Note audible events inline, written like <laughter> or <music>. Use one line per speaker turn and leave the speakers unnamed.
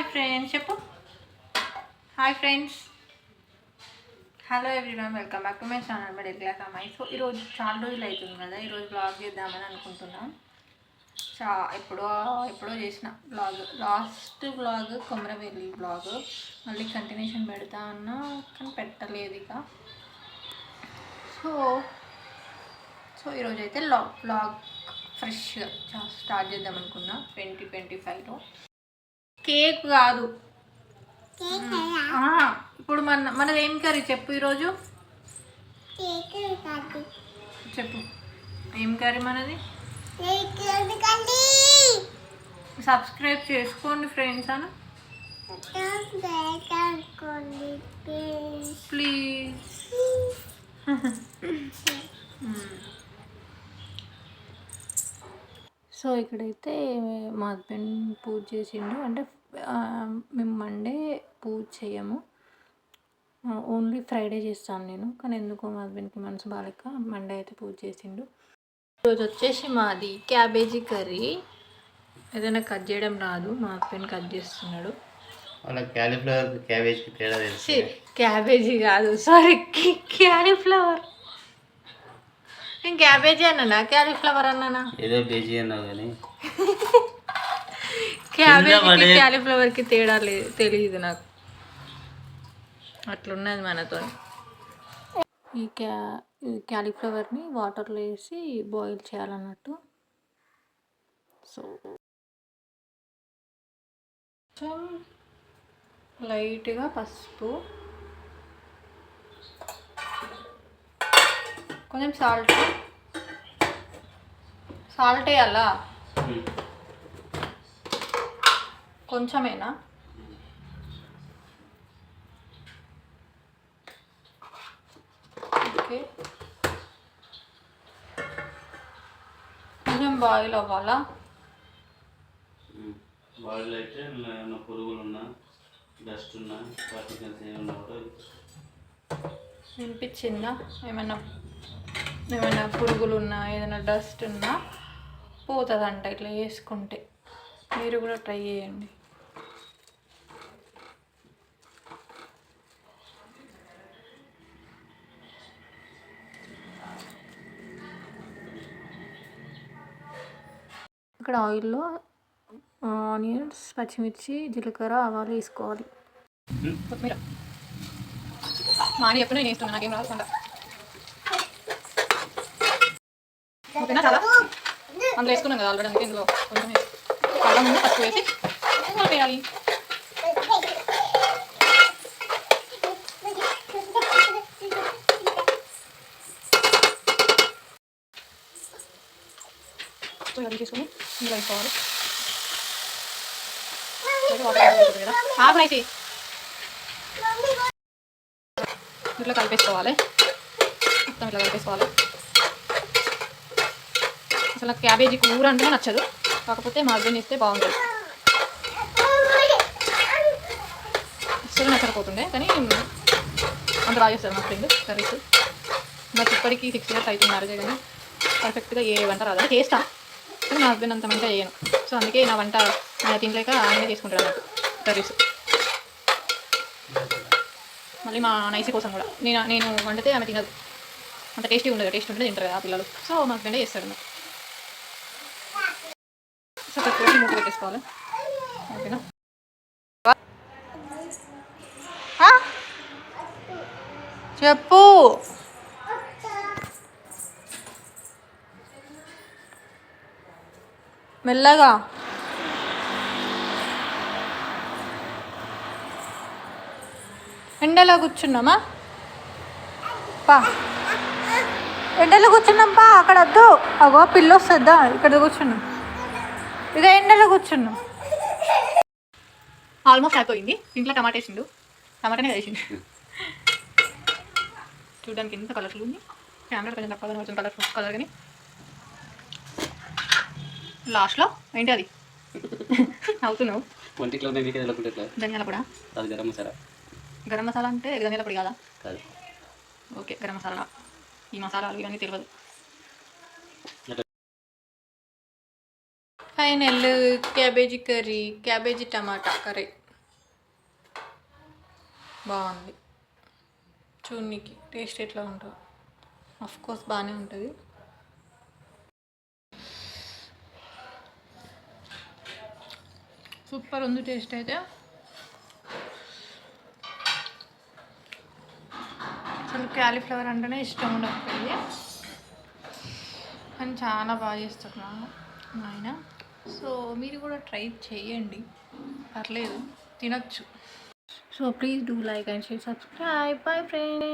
Hi friends చెప్పు. Hi friends. Hello everyone welcome back to my channel my class అమ్మాయి so ఈరోజు చాలా రోజులు అవుతుంది కదా ఈరోజు బ్లాగ్ చేద్దామని అనుకుంటున్నాం. చా ఎప్పుడో ఎప్పుడో చేసిన blog last blog Komaravelli blog మళ్ళీ కంటిన్యూషన్ పెడతా అన్నా కానీ పెట్టలేదు ఇక. సో సో ఈరోజు అయితే లా బ్లాగ్ ఫ్రెష్గా స్టార్ట్ చేద్దాం అనుకున్నా ట్వంటీ ట్వంటీ ఫైవ్లో కేక్ కాదు. ఇప్పుడు మన మనది ఏం కర్రీ చెప్పు ఈరోజు? చెప్పు. ఏం కర్రీ మనది? సబ్స్క్రైబ్ చేసుకోండి ఫ్రెండ్స్ అను. ప్లీజ్. <laughs> సో ఇక్కడైతే మా హస్బెండ్ పూజ చేసిండు. అంటే మేము మండే పూజ చేయము ఓన్లీ ఫ్రైడే చేస్తాను నేను. కానీ ఎందుకో మా హస్బెండ్కి మనసు బాగాలేక మండే అయితే పూజ చేసిండు. ఈరోజు వచ్చేసి మాది క్యాబేజీ కర్రీ. ఏదైనా కట్ చేయడం రాదు. మా హస్బెండ్ కట్ చేస్తున్నాడు.
క్యాలీఫ్లవర్
ఛీ, క్యాబేజీ కాదు. Sorry cauliflower. క్యాబేజీ అన్నానా? క్యాలీఫ్లవర్ అన్నానా?
ఏదో బేజీ అన్నావు కానీ.
క్యాబేజీకి క్యాలీఫ్లవర్కి తేడా లేదు తెలియదు నాకు. అట్లున్నది మనతో ఈ క్యా ఈ క్యాలీఫ్లవర్ని వాటర్లో వేసి బాయిల్ చేయాలన్నట్టు. సో. కొంచెం లైట్గా పసుపు. కొంచెం సాల్ట్. సాల్ట్ వేయాలా? కొంచెమేనా? ఓకే. కొంచెం బాయిల్ అవ్వాలా?
బాడీలో అయితే ఏమైనా పురుగులు ఉన్నా డస్ట్ ఉన్నా పార్టికల్స్ ఏమన్నా కూడా
వినిపించిందా? ఏమైనా ఏమైనా పురుగులు ఉన్నా ఏదైనా డస్ట్ ఉన్నా? పోతుందంట ఇట్లా వేసుకుంటే మీరు కూడా ట్రై చేయండి. ఇక్కడ ఆయిల్లో ఆనియన్స్ పచ్చిమిర్చి జీలకర్ర ఆవాలు వేసుకోవాలి. కొత్తిమీర. మా అని చెప్పిన నేను వేస్తున్నాను నాకేం రాకుండా. ఓకేనా చాలా? అందులో వేసుకున్నాం కదా ఆల్రెడీ అందుకే ఇందులో కొంచెం వేసి ముందు పసుపు వేసి. వేయాలి సో తీసుకొని ఇందులో వేసుకోవాలి. అయితే వాటర్ ఇట్లా కలిపేసుకోవాలి. మొత్తం ఇట్లా కలిపేసుకోవాలి. అసలు క్యాబేజీ కూర అంటే నచ్చదు. కాకపోతే మా హస్బెండ్ ఇస్తే బాగుంటుంది. అసలు నచ్చకపోతుండే కానీ అంత బాగా చేస్తారు మా ఫ్రెండ్ కర్రీస్ నాకు ఇప్పటికీ సిక్స్ ఇయర్స్ అవుతుంది మ్యారేజ్ కానీ పర్ఫెక్ట్గా ఏ వంట రాదు. అంటే చేస్తా కానీ మా హస్బెండ్ అంత మంచిగా చేయను. సో అందుకే నా వంట ఆయన తినలేక ఆయనే చేసుకుంటాడు నాకు కర్రీస్ మళ్ళీ మా నైసి కోసం కూడా. నేను నేను వండితే ఆమె తినదు. అంత టేస్టీ ఉండదు టేస్ట్ ఉంటే తింటారు కదా ఆ పిల్లలు. సో మా హస్బెండే చేస్తాడు నాకు సో తక్కువ మూత పెట్టేసుకోవాలి ఓకేనా చెప్పు మెల్లగా ఎండలో కూర్చున్నామా పా ఎండలో కూర్చున్నాం పా అక్కడ వద్దు అగో పిల్ల వస్తుందా ఇక్కడ కూర్చున్నాం ఇక ఎండలో కూర్చున్నాం. ఆల్మోస్ట్ అయిపోయింది. ఇంట్లో టమాటా వేసిండు. టమాటానే వేసిండు. చూడడానికి ఎంత కలర్ఫుల్ ఉంది. కెమెరా కొంచెం తక్కువ కొంచెం కలర్ఫుల్ కలర్ కానీ లాస్ట్లో ఏంటి అది? అవుతున్నావు ధనియాల పొడా?
అది గరం మసాలా.
గరం మసాలా అంటే ధనియాల పొడి కాదా?
కాదు.
ఓకే గరం మసాలా. ఈ మసాలాలు ఇవన్నీ తెలియదు. ఫైనల్ క్యాబేజీ కర్రీ క్యాబేజీ టమాటా కర్రీ. బాగుంది. చూడనికి టేస్ట్ ఎట్లా ఉంటుంది. ఆఫ్ కోర్స్ బాగానే ఉంటుంది. సూపర్ ఉంది టేస్ట్ అయితే. అసలు క్యాలీఫ్లవర్ అంటేనే ఇష్టం ఉండకపోయింది కానీ చాలా బాగా చేస్తున్నాను ఆయన సో మీరు కూడా ట్రై చేయండి. పర్లేదు తినచ్చు. So please do like and share subscribe. Bye friend